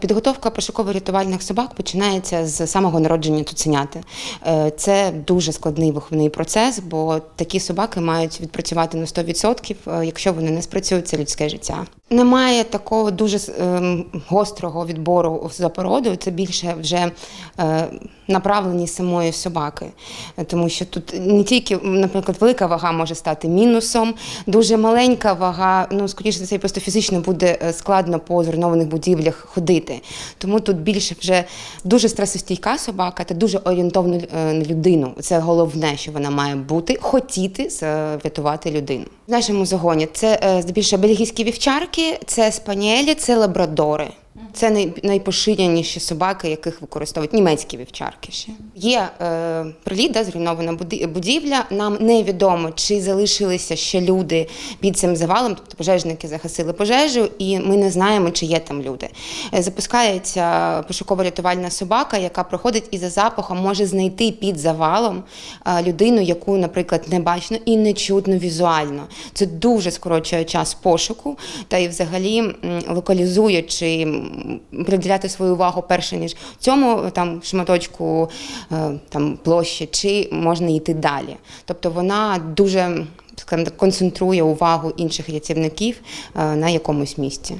Підготовка пошуково-рятувальних собак починається з самого народження цуценяти. Е, Це дуже складний виховний процес, бо такі собаки мають відпрацювати на 100%. Е, Якщо вони не спрацюють, це людське життя. Немає такого дуже ем, гострого відбору за породою. Це більше вже е, направленість самої собаки, тому що тут не тільки, наприклад, велика вага може стати мінусом, дуже маленька вага, ну скоріше за все, просто фізично буде е, складно по зруйнованих будівлях ходити. Тому тут більше вже дуже стресостійка собака та дуже орієнтована е, на людину. Це головне, що вона має бути, хотіти врятувати людину. В нашому загоні це здебільшого бельгійські вівчарки, це спаніелі, це лабрадори. Це найпоширеніші собаки, яких використовують німецькі вівчарки ще. Є е, приліт, да, зруйнована будівля. Нам невідомо, чи залишилися ще люди під цим завалом, тобто пожежники загасили пожежу, і ми не знаємо, чи є там люди. Е, Запускається пошуково-рятувальна собака, яка проходить і за запахом може знайти під завалом е, людину, яку, наприклад, не бачно і не чутно візуально. Це дуже скорочує час пошуку, та і взагалі локалізує чи приділяти свою увагу перше ніж цьому там шматочку е, там площі, чи можна йти далі. Тобто вона дуже скажімо концентрує увагу інших рятівників е, на якомусь місці.